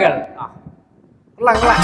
gal ulang ulang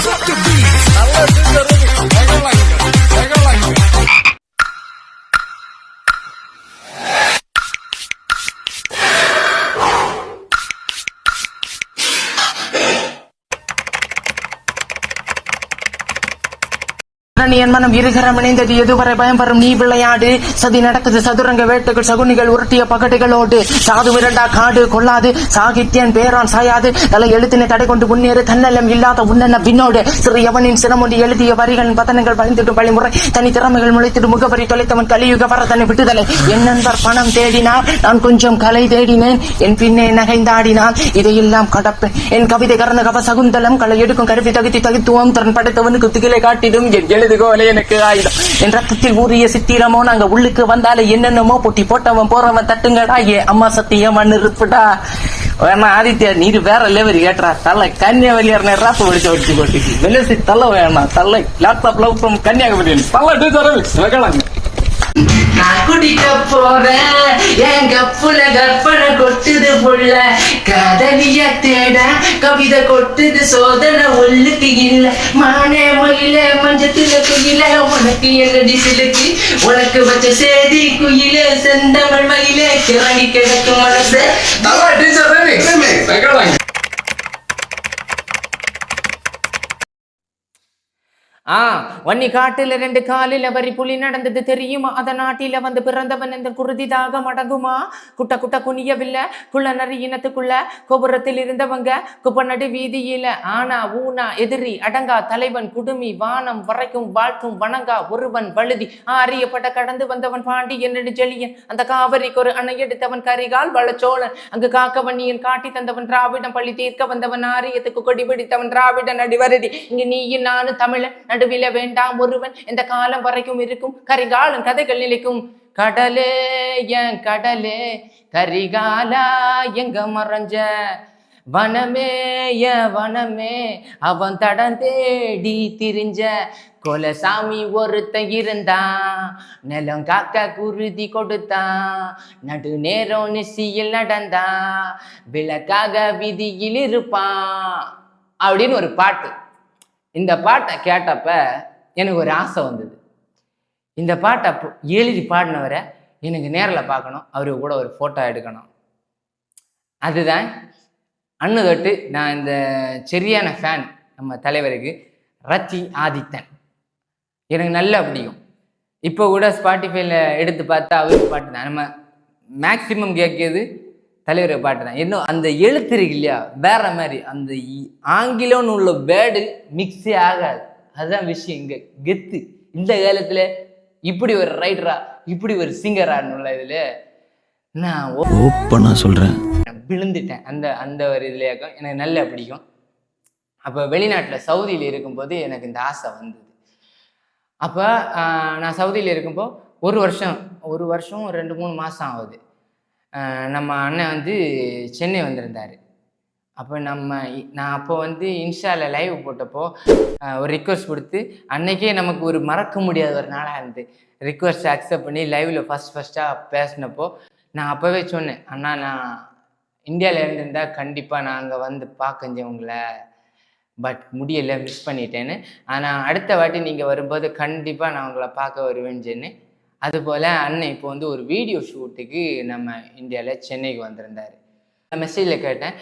கொள்ளாங்க. என் மனம் இருகரம் இணைந்தது. எதுவரை பயம் வரும்? நீ விளையாடு. சதி நடக்குது. சதுரங்க வேட்டுகள் சகுனிகள் உருட்டிய பகடுகளோடு. சாது விரண்டா காடு கொள்ளாது. சாகித்யன் பேரான் சாயாது. தலை எழுத்தினை தடை கொண்டு முன்னேறு. தன்னலம் இல்லாத உன்னென்ன பின்னோடு சிறியவனின் சிரமொண்டி எழுதிய வரிகளின் பதனங்கள் வழிந்திடும் வழிமுறை. தனி திறமைகள் முளைத்திடும் முகவரி தொலைத்தவன் கலியுக வரதனை விட்டுதலை. என் நண்பர் பணம் தேடினார் நான் கொஞ்சம் கலை தேடினேன். என் பின்னே நகைந்தாடினான் இதையெல்லாம் கடப்பேன். என் கவிதை கரண கவசகுந்தலம் களை எடுக்கும் கருவி தகுதி தகுத்துவம் திறன் படைத்தவனுக்கு திகிலை காட்டிடும். என் எழுது எனக்கு ஆயுதம். என் ரத்தத்தில் ஊறிய சித்திரமோ நாங்க உள்ளுக்கு வந்தாலே என்னென்னமோ பொட்டி போட்டவன் போறவன் தட்டுங்கடா. ஏ அம்மா சத்தியமா நிறுத்துடா வேணா ஆதித்யா நீர் வேற லெவல் ஏற்றா. தலை கன்னியாகுமரி ராப்பு படிச்சு வச்சு போட்டுக்கு வெலசி தலை வேணாம் தலை. லேப்டாப் லவ் ஃப்ரம் கன்னியாகுமரி நல்ல டீச்சர் வெகலங்க நான் குடிக்க போறேன். என் கப்புல கற்பனை கொட்டுது புள்ள. காதலிய தேட கவிதை கொட்டுது சோதனை உள்ளுக்கு இல்ல. மானே மயில மஞ்சத்துல குயில உனக்கு என்னடி சிலுக்கு? உனக்கு வச்ச சேதி குயில செந்தமிழ் மயில கிறங்கி கிடக்கும் மனசு நல்ல டீச்சர் வெகலங்க ஆ வன்னி காட்டுல ரெண்டு காலில வரி புலி நடந்தது தெரியுமா? அத நாட்டில வந்து பிறந்தவன் இந்த குருதிதாக மடங்குமா? குட்ட குட்ட குனியவில்லை. குள்ள நரி இனத்துக்குள்ள கோபுரத்தில் இருந்தவங்க குப்பநடு வீதியில ஆனா ஊனா எதிரி அடங்கா தலைவன் குடுமி வானம் வரைக்கும் வாழ்க்கும் வணங்கா ஒருவன் வழுதி. அறியப்பட்ட கடந்து வந்தவன் பாண்டி என்னடி ஜெலியன் அந்த காவிரிக்கு ஒரு அணை எடுத்தவன் கரிகால் வளச்சோழன். அங்கு காக்க காட்டி தந்தவன் திராவிடம் பள்ளி தீர்க்க வந்தவன் ஆரியத்துக்கு கொடி பிடித்தவன் திராவிடன் அடிவருதி இங்கு நீயும் நானும் தமிழன். நடுவில வேண்டாம் ஒருவன் எந்த காலம் வரைக்கும் இருக்கும். கரிகாலம் கதைகள் நிலைக்கும். கடலே என் கடலே கரிகாலா எங்க மறைஞ்ச? வனமே என் வனமே அவன் தடம் தேடி திரிஞ்ச. கொலசாமி ஒருத்தன் இருந்தான் நிலம் காக்க குருதி கொடுத்தான். நடு நேரம் நிசியில் நடந்தான் விளக்காக விதியில் இருப்பான். அப்படின்னு ஒரு பாட்டு. இந்த பாட்டை கேட்டப்ப எனக்கு ஒரு ஆசை வந்தது. இந்த பாட்டை எழுதி பாடினவரை எனக்கு நேரில் பார்க்கணும் அவரு கூட ஒரு ஃபோட்டோ எடுக்கணும். அதுதான் அண்ணு தொட்டு நான் இந்த சரியான ஃபேன் நம்ம தலைவருக்கு ரத்தி ஆதித்தன். எனக்கு நல்லா பிடிக்கும். இப்போ கூட ஸ்பாட்டிஃபைல எடுத்து பார்த்தா அவருக்கு பாட்டு தான். நம்ம மேக்சிமம் கேட்குறது தலைவர் பாட்டு தான் இன்னும் அந்த எழுத்து இருக்கு இல்லையா? வேற மாதிரி. அந்த ஆங்கிலம்னு உள்ள வேர்டு மிக்ஸே ஆகாது. அதுதான் விஷயம். இங்க கெத்து. இந்த காலத்துல இப்படி ஒரு ரைட்டரா இப்படி ஒரு சிங்கரானுள்ள இதுல நான் ஓ- ஓப்பனா சொல்றேன். நான் விழுந்துட்டேன். அந்த அந்த ஒரு இதுல எனக்கு நல்லா பிடிக்கும். அப்போ வெளிநாட்டில் சவுதியில் இருக்கும்போது எனக்கு இந்த ஆசை வந்தது. அப்போ நான் சவுதியில் இருக்கும்போ ஒரு வருஷம் ஒரு வருஷம் ரெண்டு மூணு மாதம் ஆகுது. நம்ம அண்ணன் வந்து சென்னை வந்திருந்தார். அப்போ நம்ம நான் அப்போ வந்து இன்ஸ்டாவில் லைவ் போட்டப்போ ஒரு ரிக்வஸ்ட் கொடுத்து அன்னைக்கே நமக்கு ஒரு மறக்க முடியாத ஒரு நாளாக இருந்து ரிக்வஸ்ட் அக்செப்ட் பண்ணி லைவில் ஃபஸ்ட் ஃபஸ்ட்டாக பேசினப்போ நான் அப்போவே சொன்னேன் அண்ணா நான் இந்தியாவில் இருந்திருந்தால் கண்டிப்பாக நான் அங்கே வந்து பார்க்கஞ்சேன் உங்களை பட் முடியலை மிஸ் பண்ணிட்டேன்னு. ஆனால் அடுத்த வாட்டி நீங்கள் வரும்போது கண்டிப்பாக நான் உங்களை பார்க்க வருவேன்னு அதுபோல் அண்ணன் இப்போ வந்து ஒரு வீடியோ ஷூட்டுக்கு நம்ம இந்தியாவில் சென்னைக்கு வந்திருந்தார். மெசேஜில் கேட்டேன்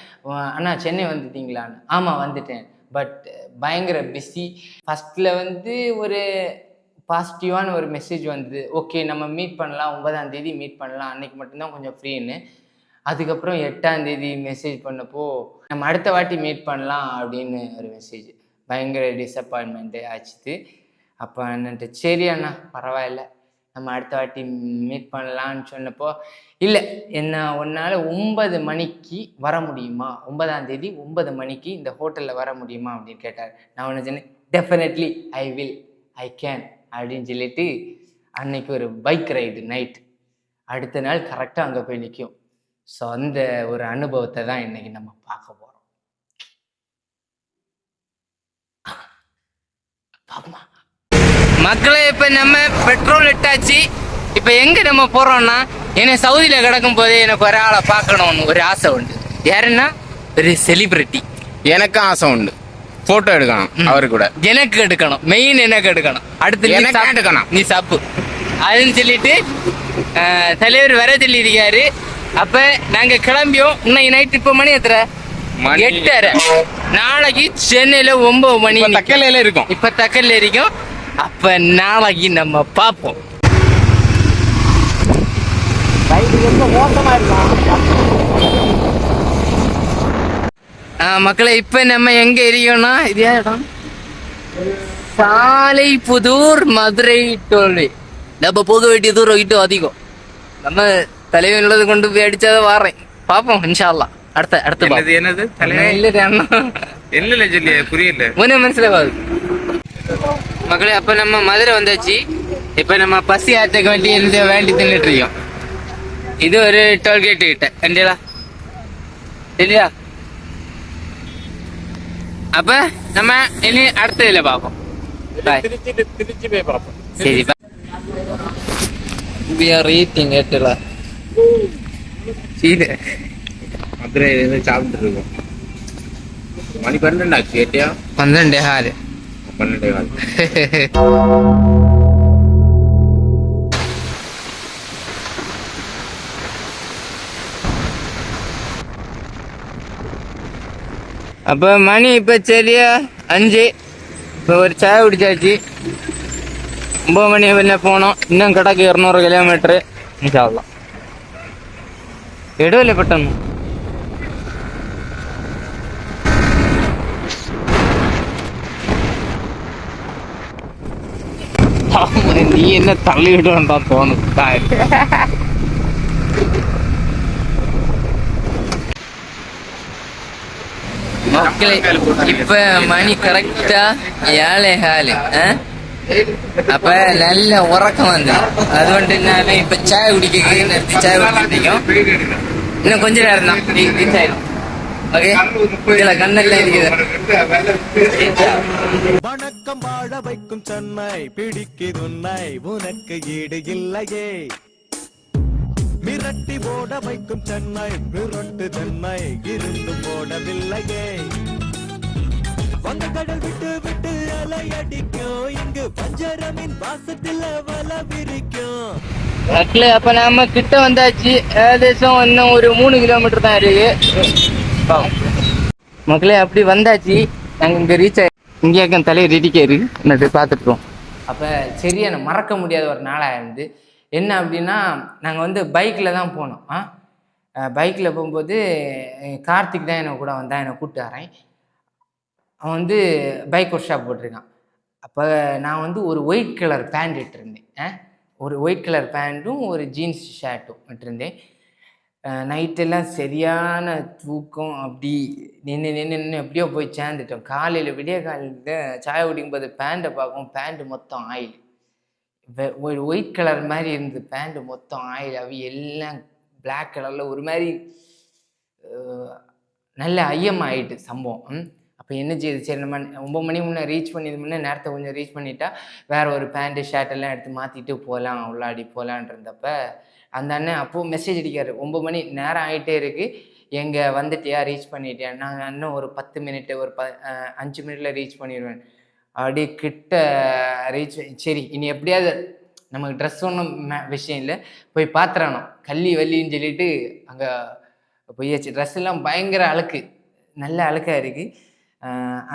அண்ணா சென்னை வந்துட்டீங்களான்னு? ஆமாம் வந்துட்டேன். பட் பயங்கர பிஸி ஃபஸ்ட்டில் வந்து ஒரு பாசிட்டிவான ஒரு மெசேஜ் வந்தது. ஓகே நம்ம மீட் பண்ணலாம். ஒன்பதாம் தேதி மீட் பண்ணலாம். அன்னைக்கு மட்டும்தான் கொஞ்சம் ஃப்ரீன்னு அதுக்கப்புறம் எட்டாம் தேதி மெசேஜ் பண்ணப்போ நம்ம அடுத்த வாட்டி மீட் பண்ணலாம் அப்படின்னு ஒரு மெசேஜ் பயங்கர டிசப்பாயின்மெண்ட்டு ஆச்சுது. அப்போ அண்ணன்ட்டு சரி அண்ணா பரவாயில்ல. நம்ம அடுத்த வாட்டி மீட் பண்ணலான்னு சொன்னப்போ இல்லை என்ன உன்னால் ஒன்பது மணிக்கு வர முடியுமா? ஒன்பதாம் தேதி ஒன்பது மணிக்கு இந்த ஹோட்டலில் வர முடியுமா? அப்படின்னு கேட்டார். நான் ஒன்று சொன்னேன் definitely I will I can அப்படின்னு சொல்லிட்டு அன்னைக்கு ஒரு பைக் ரைடு நைட் அடுத்த நாள் கரெக்டாக அங்கே போய் நிற்கும் ஸோ அந்த ஒரு அனுபவத்தை தான் இன்னைக்கு நம்ம பார்க்க போகிறோம் பாப்பமா? மக்களே இப்போ நம்ம பெட்ரோல் இட்டாச்சு. இப்போ எங்கே நம்ம போகிறோம்னா என்னை சவுதியில் கிடக்கும் போதே எனக்கு ஒரு ஆளை பார்க்கணும்னு ஒரு ஆசை உண்டு. யாருன்னா ஒரு செலிபிரிட்டி எனக்கும் ஆசை உண்டு. போட்டோ எடுக்கணும் அவரு கூட. எனக்கு எடுக்கணும். மெயின் எனக்கு எடுக்கணும். அடுத்து எனக்கு. எடுக்கணும். நீ சாப்பு. அதுன்னு சொல்லிட்டு தலைவர் வர சொல்லியிருக்காரு. அப்ப நாங்க கிளம்பியோம். இன்னைக்கு நைட் இப்ப மணி எத்தனை மணி- எட்டரை. நாளைக்கு சென்னையில ஒன்பது மணி. தக்கலையில இருக்கும். இப்ப தக்கல்ல இருக்கும். அப்ப நாளைக்கு நம்ம பார்ப்போம். மக்களை இப்ப நம்ம எங்க இருக்கோம்னா இது இடம்? சாலை புதூர் மதுரை டோல்வே நம்ம போக வேண்டிய தூரம் இட்டு அதிகம். நம்ம தலைவன் உள்ளது கொண்டு போய் அடிச்சதை வாரேன். பார்ப்போம் இன்ஷா அல்லாஹ் அடுத்த அடுத்த என்னது தலைவர் இல்ல என்னல சொல்லி புரியல. ஒன்றும் மனசிலாகாது மக்களே அப்ப நம்ம மதுரை வந்தாச்சு. இப்ப நம்ம பசி ஆத்துக்கு வேண்டி இருந்து வேண்டி தின்னுட்டு இருக்கோம். இது ஒரு டோல்கேட் கிட்ட. கண்டியா இல்லையா? அப்ப நம்ம இனி அடுத்த இதுல பார்ப்போம். திருச்சி போய் பார்ப்போம் சரி we are eating கேட்டுல சீடு மதுரையில இருந்து சாப்பிட்டு இருக்கோம். மணி பன்னெண்டு ஆச்சு கேட்டியா பன்னெண்டே ஹாலு பன்னெண்டே கால் அப்போ மணி இப்போ சரியா அஞ்சு இப்போ ஒரு சாய் குடிச்சாச்சு ஒம்பது மணி வெளில போனோம் இன்னும் கிடக்கு இரநூறு கிலோமீட்ரு இன்ஷால்லாம் இடையில பெட்டணும் நீ என்ன தள்ளி விடுவான்டா தோணுது மக்களே இப்ப மணி கரெக்டா ஏழை ஹாலு அப்ப நல்ல உறக்கம் வந்து അതുകൊണ്ട് நான் இப்ப சாய் குடிக்க நிறுத்தி சாய் குடிக்கிறோம் இன்னும் கொஞ்ச நேரம் தான் ரீச் ஆயிடும் ஓகே இதுல கண்ணெல்லாம் இருக்குது. வணக்கம் வாழ வைக்கும் சென்னை பிடிக்குதுன்னை உனக்கு ஈடு இல்லையே. மிரட்டி ஓட வைக்கும் சென்னை மிரட்டு தென்னை இருந்து போடவில்லையே வங்க கடல் விட்டு விட்டு அலை அடிக்கும் இங்கு பஞ்சரமின் வாசத்துல வல விரிக்கும் மக்களே அப்ப நாம கிட்ட வந்தாச்சு. ஏகദേശம் இன்னும் ஒரு மூணு கிலோமீட்டர் தான் இருக்கு. மக்களே அப்படி வந்தாச்சு. நாங்கள் இங்கே ரீச் ஆகி இங்கே தலையை ரெடிக்காரு என்னட்டு பார்த்துட்டுருவோம் அப்போ சரியான மறக்க முடியாத ஒரு நாளாக இருந்து என்ன அப்படின்னா நாங்கள் வந்து பைக்கில் தான் போனோம். ஆ? பைக்கில் போகும்போது கார்த்திக் தான் எனக்கு கூட வந்தான் என்னை கூப்பிட்டு வரேன். அவன் வந்து பைக் ஒர்க் ஷாப் போட்டிருக்கான். அப்போ நான் வந்து ஒரு ஒயிட் கலர் பேண்ட் இட்டிருந்தேன். ஆ? ஒரு ஒயிட் கலர் பேண்ட்டும் ஒரு ஜீன்ஸ் ஷர்ட்டும் இட்டிருந்தேன். நைட்டெல்லாம் சரியான தூக்கம் அப்படி நின்று நின்று நின்று எப்படியோ போய் சேர்ந்துட்டோம். காலையில் விடிய காலையில் சாய குடிக்கும்போது பேண்ட்டை பார்க்கும் பேண்ட்டு மொத்தம் ஆயில் ஒரு ஒயிட் கலர் மாதிரி இருந்தது. பேண்ட்டு மொத்தம் ஆயில் அவி எல்லாம் பிளாக் கலரில் ஒரு மாதிரி நல்ல ஐயம் ஆயிட்டு சம்பவம். அப்போ என்ன செய்யுது சரி நம்ம ஒம்பது மணி முன்னே ரீச் பண்ணிது முன்னே நேரத்தை கொஞ்சம் ரீச் பண்ணிட்டா வேறு ஒரு பேண்ட்டு ஷர்ட் எல்லாம் எடுத்து மாற்றிட்டு போகலாம் உள்ளாடி போகலான் இருந்தப்போ அந்த அண்ணன் அப்போது மெசேஜ் அடிக்காரு ஒம்பது மணி நேரம் ஆகிட்டே இருக்கு. எங்கே வந்துட்டியா? ரீச் பண்ணிட்டேன் நான் இன்னும் ஒரு பத்து மினிட் ஒரு ப அஞ்சு மினிட்ல ரீச் பண்ணிடுவேன். அப்படி கிட்ட ரீச் சரி இனி எப்படியாவது நமக்கு ட்ரெஸ் ஒன்றும் விஷயம் இல்லை. போய் பாத்திரணும் கள்ளி வள்ளின்னு சொல்லிட்டு அங்கே போயாச்சு. ட்ரெஸ் எல்லாம் பயங்கர அழுக்கு. நல்ல அழுக்காக இருக்குது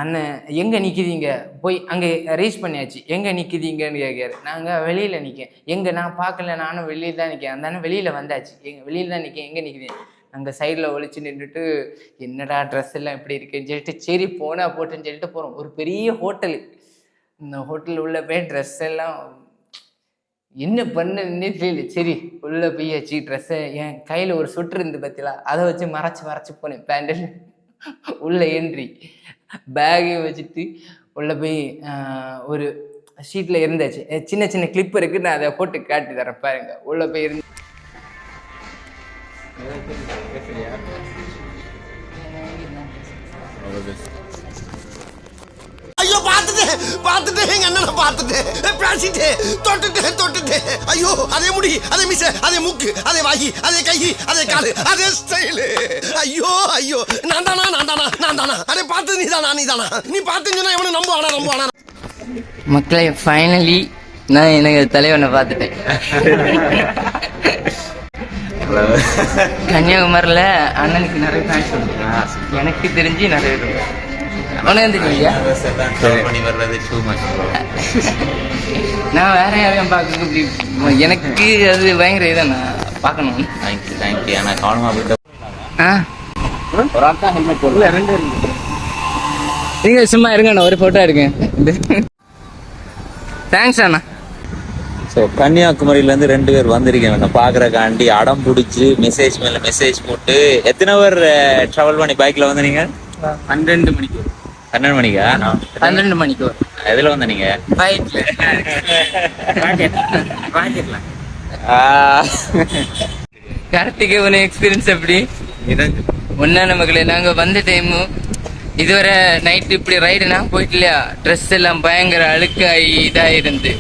அண்ணன் எங்கே நிற்கிறீங்க போய் அங்கே ரீச் பண்ணியாச்சு. எங்கே நிற்கிறீங்கன்னு கேட்காரு நாங்கள் வெளியில் நிற்கேன் எங்கே நான் பார்க்கல நானும் வெளியில் தான் நிற்கேன் அந்த அண்ணன் வெளியில் வந்தாச்சு. எங்கள் வெளியில் தான் நிற்கேன் எங்கே நிற்கிதீங்க அங்கே சைடில் ஒளிச்சு நின்றுட்டு என்னடா ட்ரெஸ் எல்லாம் இப்படி இருக்குன்னு சொல்லிட்டு சரி போனா போட்டுன்னு சொல்லிட்டு போகிறோம் ஒரு பெரிய ஹோட்டலு. இந்த ஹோட்டல் உள்ள போய் ட்ரெஸ் எல்லாம் என்ன பண்ணனே தெரியல. சரி உள்ள போயாச்சு. ட்ரெஸ்ஸை என் கையில் ஒரு சொட்டு இருந்து பார்த்தீங்களா அதை வச்சு மறைச்சி மறைச்சி போனேன். பேண்டில் உள்ள என்ட்ரி பேகை வச்சுட்டு உள்ளே போய் ஒரு ஷீட்டில் இருந்தாச்சு. சின்ன சின்ன கிளிப் இருக்குது நான் அதை போட்டு காட்டி தரேன் பாருங்க. உள்ளே போய் இருந்து பார்த்துட்டு பார்த்துட்டேன் பார்த்துட்டேன் எங்க அண்ணனை பார்த்துட்டேன் பேசிட்டேன் தொட்டுட்டேன் தொட்டுட்டேன் ஐயோ அதே முடி அதே மிச அதே மூக்கு அதே வாகி அதே கை அதே காலு அதே ஸ்டைலு. ஐயோ ஐயோ. நான் தானா நான் தானா நான் தானா? அதே பார்த்து நீதானா நீதானா நீ தானா? நீ பார்த்துங்கன்னா எவனும் நம்புவானா நம்புவானா? மக்களை ஃபைனலி நான் எனக்கு தலைவனை பார்த்துட்டேன். கன்னியாகுமரியில் அண்ணனுக்கு நிறைய ஃபேன்ஸ் எனக்கு தெரிஞ்சு நிறைய இருக்கு உனக்கு தெரியுங்க பண்ணி வர்றது டூ மச் நான் வேற யாரையும் பார்க்க இப்படி எனக்கு அது பயங்கர இதாண்ணா பார்க்கணும். தேங்க்யூ தேங்க்யூ ஆனா கவனமா போயிட்டு ஆ? ஒரு ஆள் தான் ஹெல்மெட் போடல ரெண்டு நீங்க சும்மா இருங்கண்ணா ஒரு ஃபோட்டோ எடுக்கேன் தேங்க்ஸ் அண்ணா. ஸோ கன்னியாகுமரியிலேருந்து ரெண்டு பேர் வந்திருக்கேன். பாக்குறக்காண்டி அடம் பிடிச்சி மெசேஜ் மேலே மெசேஜ் போட்டு எத்தனை பேர் ட்ராவல் பண்ணி பைக்ல வந்தீங்க? பன்னெண்டு மணிக்கு பன்னெண்டு மணிக்கா? பன்னெண்டு மணிக்கு வரும். எதுல வந்த நீங்க? பைக்ல கார்த்திகை உன எக்ஸ்பீரியன்ஸ் எப்படி? ஒன்னா நமக்கு நாங்க வந்த டைமு இதுவரை நைட் இப்படி ரைடு நான் போயிட்டு இல்லையா? ட்ரெஸ் எல்லாம் பயங்கர அழுக்காகி இதாயிருந்து.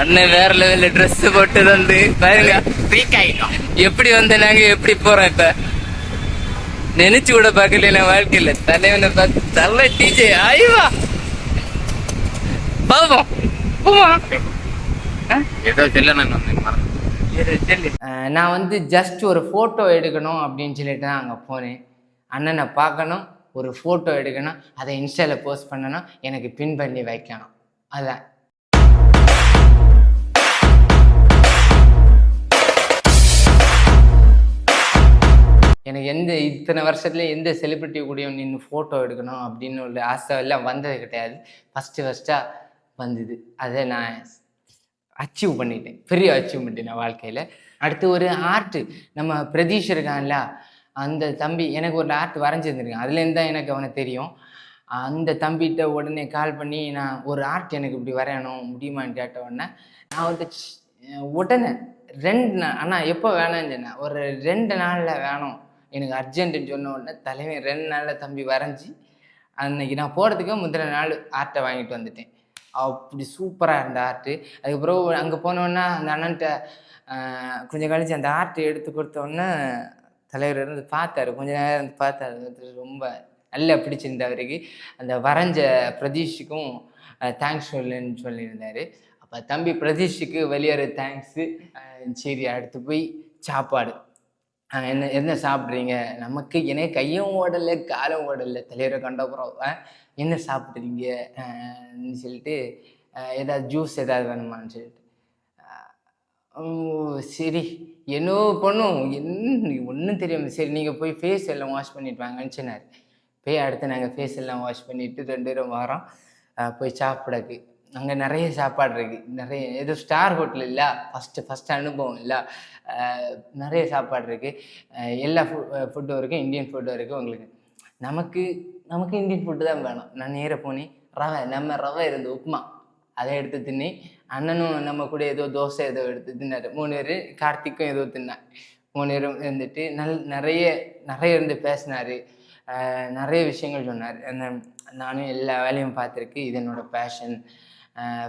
அண்ணன் வேற லெவல்ல ட்ரெஸ் போட்டு வந்து பாருங்க. எப்படி வந்த நாங்க எப்படி போறோம் இப்ப? நினைச்சு கூட பார்க்கல நான் வாழ்க்கையில. தலைவனை பார்த்து தள்ள டிஜே ஆய்வா? பாவம். போவா ஏதோ செல்ல நான் வந்தேன் மறந்து. நான் வந்து ஜஸ்ட் ஒரு ஃபோட்டோ எடுக்கணும் அப்படின்னு சொல்லிட்டு தான் அங்கே போனேன். அண்ணனை பார்க்கணும் ஒரு ஃபோட்டோ எடுக்கணும் அதை இன்ஸ்டாவில் போஸ்ட் பண்ணணும் எனக்கு பின் பண்ணி வைக்கணும். அதான். எனக்கு எந்த இத்தனை வருஷத்துல எந்த செலிப்ரிட்டி கூடயும் நின்று ஃபோட்டோ எடுக்கணும் அப்படின்னு உள்ள ஆசை எல்லாம் வந்தது கிடையாது. ஃபஸ்ட்டு ஃபஸ்ட்டாக வந்தது. அதை நான் அச்சீவ் பண்ணிட்டேன். பெரிய அச்சீவ்மெண்ட் நான் வாழ்க்கையில். அடுத்து ஒரு ஆர்ட்டு நம்ம பிரதீஷ் இருக்கான்ல அந்த தம்பி எனக்கு ஒரு ஆர்ட் வரைஞ்சிருந்துருக்கேன். அதுலேருந்து தான் எனக்கு அவனை தெரியும். அந்த தம்பிகிட்ட உடனே கால் பண்ணி நான் ஒரு ஆர்ட் எனக்கு இப்படி வரையணும் முடியுமான்னு கேட்ட உடனே நான் வந்து உடனே ரெண்டு நாள் அண்ணா எப்போ வேணாம்னு சொன்னேன். ஒரு ரெண்டு நாளில் வேணும். எனக்கு அர்ஜென்ட்டுன்னு சொன்ன உடனே தலைவன் ரெண்டு நாளில் தம்பி வரைஞ்சி அன்னைக்கு நான் போகிறதுக்கு முந்தின நாள் ஆர்ட்டை வாங்கிட்டு வந்துட்டேன். அப்படி சூப்பராக இருந்த ஆர்ட்டு அதுக்கப்புறம் அங்கே போனோன்னா அந்த அண்ணன்ட்ட கொஞ்சம் கழிச்சு அந்த ஆர்ட்டு எடுத்து கொடுத்தோன்னே தலைவர் இருந்து பார்த்தாரு. கொஞ்ச நேரம் இருந்து பார்த்தாரு. ரொம்ப நல்லா பிடிச்சிருந்த அவருக்கு. அந்த வரைஞ்ச பிரதீஷுக்கும் தேங்க்ஸ் சொல்லுன்னு சொல்லியிருந்தார். அப்போ தம்பி பிரதீஷுக்கு வெளியேற தேங்க்ஸு சரி அடுத்து போய் சாப்பாடு. என்ன என்ன சாப்பிட்றீங்க? நமக்கு என்ன கையும் ஓடலை காலும் ஓடலை தலைவரை கண்டப்புறம் என்ன சாப்பிட்றீங்க? சொல்லிட்டு ஏதாவது ஜூஸ் ஏதாவது வேணுமான்னு சொல்லிட்டு. சரி. என்னோ பண்ணும் என்ன ஒன்றும் தெரியாமல் சரி நீங்கள் போய் ஃபேஸ் எல்லாம் வாஷ் பண்ணிட்டு வாங்கன்னு சொன்னார். போய் அடுத்து நாங்கள் ஃபேஸ் எல்லாம் வாஷ் பண்ணிவிட்டு ரெண்டு பேரும் வாரம் போய் சாப்பிடக்கு அங்கே நிறைய சாப்பாடு இருக்கு. நிறைய ஏதோ ஸ்டார் ஹோட்டல் இல்லை. ஃபஸ்ட்டு ஃபஸ்ட் அனுபவம் இல்லை. நிறைய சாப்பாடு இருக்கு. எல்லா ஃபு ஃபுட்டும் இருக்குது இந்தியன் ஃபுட்டும் இருக்குது உங்களுக்கு. நமக்கு நமக்கு இந்தியன் ஃபுட்டு தான் வேணும். நான் நேராக போனேன். ரவை நம்ம ரவை இருந்து உப்புமா. அதை எடுத்து தின்னி அண்ணனும் நம்ம கூட ஏதோ தோசை ஏதோ எடுத்து தின்னாரு. மூணு பேர் கார்த்திக்கும் ஏதோ தின்னார் மூணு பேரும் இருந்துட்டு நல் நிறைய நிறைய இருந்து பேசினாரு. நிறைய விஷயங்கள் சொன்னார். அந்த நானும் எல்லா வேலையும் பார்த்துருக்கு. இது என்னோடய பேஷன்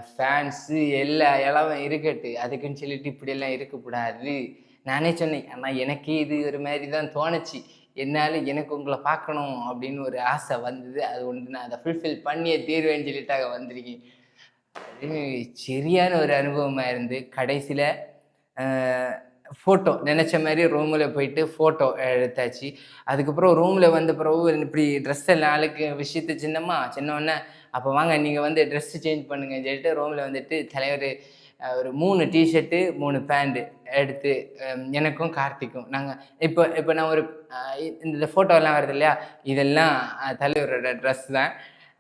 ஃபேன்ஸு எல்லா இளவும் இருக்கட்டு. அதுக்குன்னு சொல்லிட்டு இப்படியெல்லாம் இருக்கக்கூடாது. நானே சொன்னேன் ஆனால் எனக்கு இது ஒரு மாதிரி தான் தோணுச்சு. என்னால் எனக்கு உங்களை பார்க்கணும் அப்படின்னு ஒரு ஆசை வந்தது. அது ஒன்று நான் அதை ஃபுல்ஃபில் பண்ணியே தீர்வேன்னு சொல்லிட்டாக வந்திருக்கேன். சரியான ஒரு அனுபவமாக இருந்து கடைசியில் ஃபோட்டோ நினச்ச மாதிரி ரூமில் போயிட்டு ஃபோட்டோ எடுத்தாச்சு. அதுக்கப்புறம் ரூமில் வந்த பிறகு இப்படி ட்ரெஸ் எல்லாம் ஆளுக்கு சின்னம்மா சின்னவொன்னே அப்போ வாங்க நீங்கள் வந்து ட்ரெஸ்ஸு சேஞ்ச் பண்ணுங்கன்னு சொல்லிட்டு ரூமில் வந்துட்டு தலைவர் ஒரு மூணு டிஷர்ட்டு மூணு பேண்ட்டு எடுத்து எனக்கும் கார்த்திக்கும். நாங்கள் இப்போ இப்போ நான் ஒரு இந்த ஃபோட்டோலாம் வருது இல்லையா? இதெல்லாம் தலைவரோட ட்ரெஸ் தான்.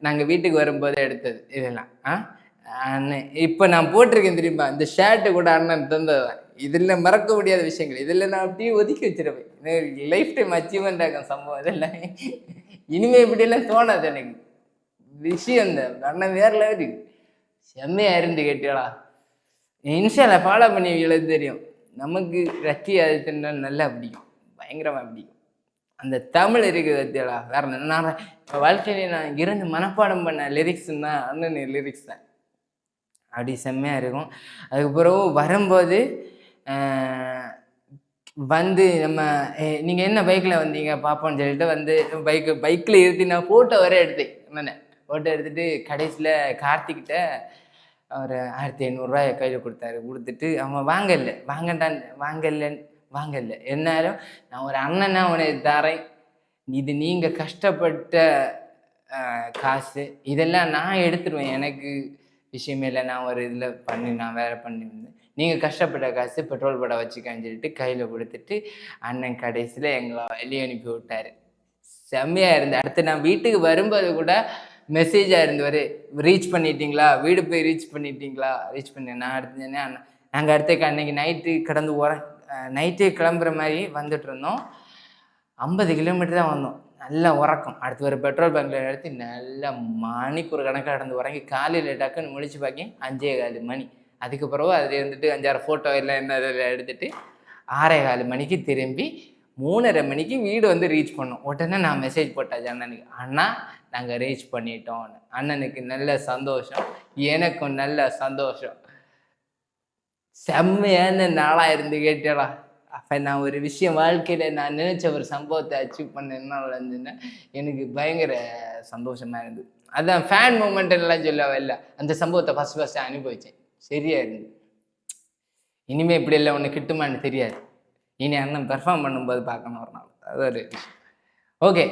நாங்கள் வீட்டுக்கு வரும்போது எடுத்தது இதெல்லாம். ஆ அண்ணன் இப்போ நான் போட்டிருக்கேன் தெரியுமா? இந்த ஷர்ட்டு கூட அண்ணன் தந்தது தான். இதில் மறக்க முடியாத விஷயங்கள். இதில் நான் அப்படியே ஒதுக்கி வச்சிருப்பேன். லைஃப் டைம் அச்சீவ்மெண்ட் ஆகும் சம்பவம் இதெல்லாம். இனிமேல் இப்படியெல்லாம் தோணாது எனக்கு. விஷயம் இந்த அண்ணன் வேற லெவல் செம்மையாக இருந்து கேட்டீங்களா இன்ஸ்டால ஃபாலோ பண்ணி இவ்வளவு தெரியும். நமக்கு ரத்தி அது நல்லா பிடிக்கும். பயங்கரமாக பிடிக்கும். அந்த தமிழ் இருக்குது பத்தியடா. வேற என்ன? நான் இப்போ வாழ்க்கையில நான் இருந்து மனப்பாடம் பண்ண தான் அண்ணன் லிரிக்ஸ் தான். அப்படி செம்மையாக இருக்கும். அதுக்கப்புறம் வரும்போது வந்து நம்ம நீங்கள் என்ன பைக்கில் வந்தீங்க பார்ப்போம்னு சொல்லிட்டு வந்து பைக்கு பைக்கில் இருத்தி நான் ஃபோட்டோ வர எடுத்தேன் என்னென்ன? ஃபோட்டோ எடுத்துகிட்டு கடைசியில் கார்த்திக்கிட்ட ஒரு ஆயிரத்தி ஐநூறுரூவாய் கையில் கொடுத்தாரு. கொடுத்துட்டு அவன் வாங்கல. வாங்கண்டான் வாங்கல வாங்கல. என்னாலும் நான் ஒரு அண்ணனா உனக்கு தரேன். இது நீங்கள் கஷ்டப்பட்ட காசு. இதெல்லாம் நான் எடுத்துருவேன். எனக்கு விஷயமே இல்லை. நான் ஒரு இதில் பண்ணி நான் வேறு பண்ணியிருந்தேன் நீங்கள் கஷ்டப்பட்ட காசு பெட்ரோல் படம் வச்சுக்கான்னு சொல்லிட்டு கையில் கொடுத்துட்டு அண்ணன் கடைசியில் எங்களை வெளியே அனுப்பி விட்டாரு. செம்மையாக இருந்து அடுத்து நான் வீட்டுக்கு வரும்போது கூட மெசேஜாக இருந்தவர் ரீச் பண்ணிட்டீங்களா? வீடு போய் ரீச் பண்ணிட்டீங்களா? ரீச் பண்ணி. நான் அடுத்து அண்ணன் நாங்கள் அடுத்த அன்னைக்கு நைட்டு கடந்து உர நைட்டு கிளம்புற மாதிரி வந்துட்டு இருந்தோம். ஐம்பது கிலோமீட்டர் தான் வந்தோம். நல்லா உறக்கம். அடுத்து ஒரு பெட்ரோல் பங்க்ல நடத்தி நல்லா மணிக்கூர் கணக்காக நடந்து உறங்கி காலையில் டக்குன்னு முழிச்சு பார்க்கேன் அஞ்சே காலு மணி. அதுக்கு பிறகு அது இருந்துட்டு அஞ்சாறு ஃபோட்டோ எல்லாம் என்ன இதில் எடுத்துட்டு ஆறே காலு மணிக்கு திரும்பி மூணரை மணிக்கு வீடு வந்து ரீச் பண்ணோம். உடனே நான் மெசேஜ் போட்டாச்சு அண்ணனுக்கு அண்ணா நாங்கள் ரீச் பண்ணிட்டோம் அண்ணனுக்கு நல்ல சந்தோஷம் எனக்கும் நல்ல சந்தோஷம். செம்மையான நாளாக இருந்து கேட்டடா. அப்போ நான் ஒரு விஷயம் வாழ்க்கையில் நான் நினச்ச ஒரு சம்பவத்தை அச்சீவ் பண்ண என்ன இருந்துன்னா எனக்கு பயங்கர சந்தோஷமாக இருந்தது. அதான் ஃபேன் மூமெண்ட் எல்லாம் சொல்லவா இல்லை அந்த சம்பவத்தை ஃபஸ்ட் ஃபஸ்ட்டு அனுபவிச்சேன். சரியா இருந்து இனிமே இப்படி இல்லை ஒன்று கிட்டுமான்னு தெரியாது. இனி அண்ணன் பெர்ஃபார்ம் பண்ணும்போது பார்க்கணும் ஒரு நாள். அது ஒரு ஓகே